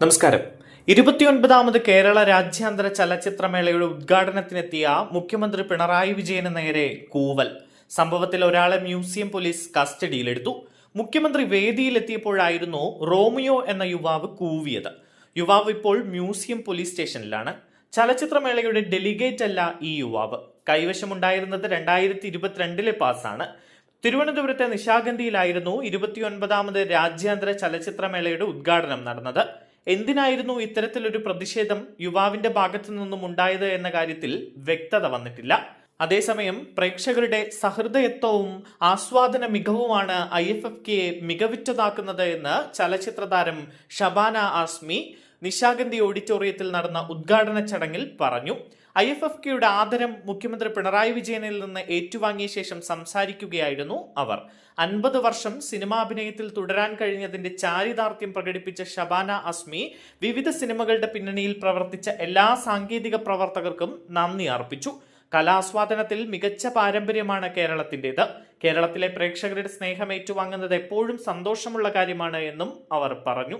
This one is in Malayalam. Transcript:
നമസ്കാരം. ഇരുപത്തിയൊൻപതാമത് കേരള രാജ്യാന്തര ചലച്ചിത്രമേളയുടെ ഉദ്ഘാടനത്തിനെത്തിയ മുഖ്യമന്ത്രി പിണറായി വിജയന് നേരെ കൂവൽ. സംഭവത്തിൽ ഒരാളെ മ്യൂസിയം പോലീസ് കസ്റ്റഡിയിലെടുത്തു. മുഖ്യമന്ത്രി വേദിയിലെത്തിയപ്പോഴായിരുന്നു റോമിയോ എന്ന യുവാവ് കൂവിയത്. യുവാവ് ഇപ്പോൾ മ്യൂസിയം പോലീസ് സ്റ്റേഷനിലാണ്. ചലച്ചിത്രമേളയുടെ ഡെലിഗേറ്റ് അല്ല ഈ യുവാവ്. കൈവശമുണ്ടായിരുന്നത് രണ്ടായിരത്തി ഇരുപത്തിരണ്ടിലെ പാസ്സാണ് തിരുവനന്തപുരത്തെ നിശാഗന്ധിയിലായിരുന്നു ഇരുപത്തിയൊൻപതാമത് രാജ്യാന്തര ചലച്ചിത്രമേളയുടെ ഉദ്ഘാടനം നടന്നത്. എന്തിനായിരുന്നു ഇത്തരത്തിലൊരു പ്രതിഷേധം യുവാവിന്റെ ഭാഗത്തു നിന്നും ഉണ്ടായത് എന്ന കാര്യത്തിൽ വ്യക്തത വന്നിട്ടില്ല. അതേസമയം പ്രേക്ഷകരുടെ സഹൃദയത്വവും ആസ്വാദന മികവുമാണ് ഐ എഫ് എഫ് കെയെ മികവിറ്റതാക്കുന്നത് എന്ന് ചലച്ചിത്ര താരം ഷബാന ആസ്മി നിശാഗന്ധി ഓഡിറ്റോറിയത്തിൽ നടന്ന ഉദ്ഘാടന ചടങ്ങിൽ പറഞ്ഞു. ഐ എഫ് എഫ് കെയുടെ ആദരം മുഖ്യമന്ത്രി പിണറായി വിജയനിൽ നിന്ന് ഏറ്റുവാങ്ങിയ ശേഷം സംസാരിക്കുകയായിരുന്നു അവർ. അൻപത് വർഷം സിനിമാഭിനയത്തിൽ തുടരാൻ കഴിഞ്ഞതിന്റെ ചാരിതാർത്ഥ്യം പ്രകടിപ്പിച്ച ഷബാന അസ്മി വിവിധ സിനിമകളുടെ പിന്നണിയിൽ പ്രവർത്തിച്ച എല്ലാ സാങ്കേതിക പ്രവർത്തകർക്കും നന്ദി അർപ്പിച്ചു. കലാസ്വാദനത്തിൽ മികച്ച പാരമ്പര്യമാണ് കേരളത്തിന്റെത്. കേരളത്തിലെ പ്രേക്ഷകരുടെ സ്നേഹം ഏറ്റുവാങ്ങുന്നത് എപ്പോഴും സന്തോഷമുള്ള കാര്യമാണ് എന്നും അവർ പറഞ്ഞു.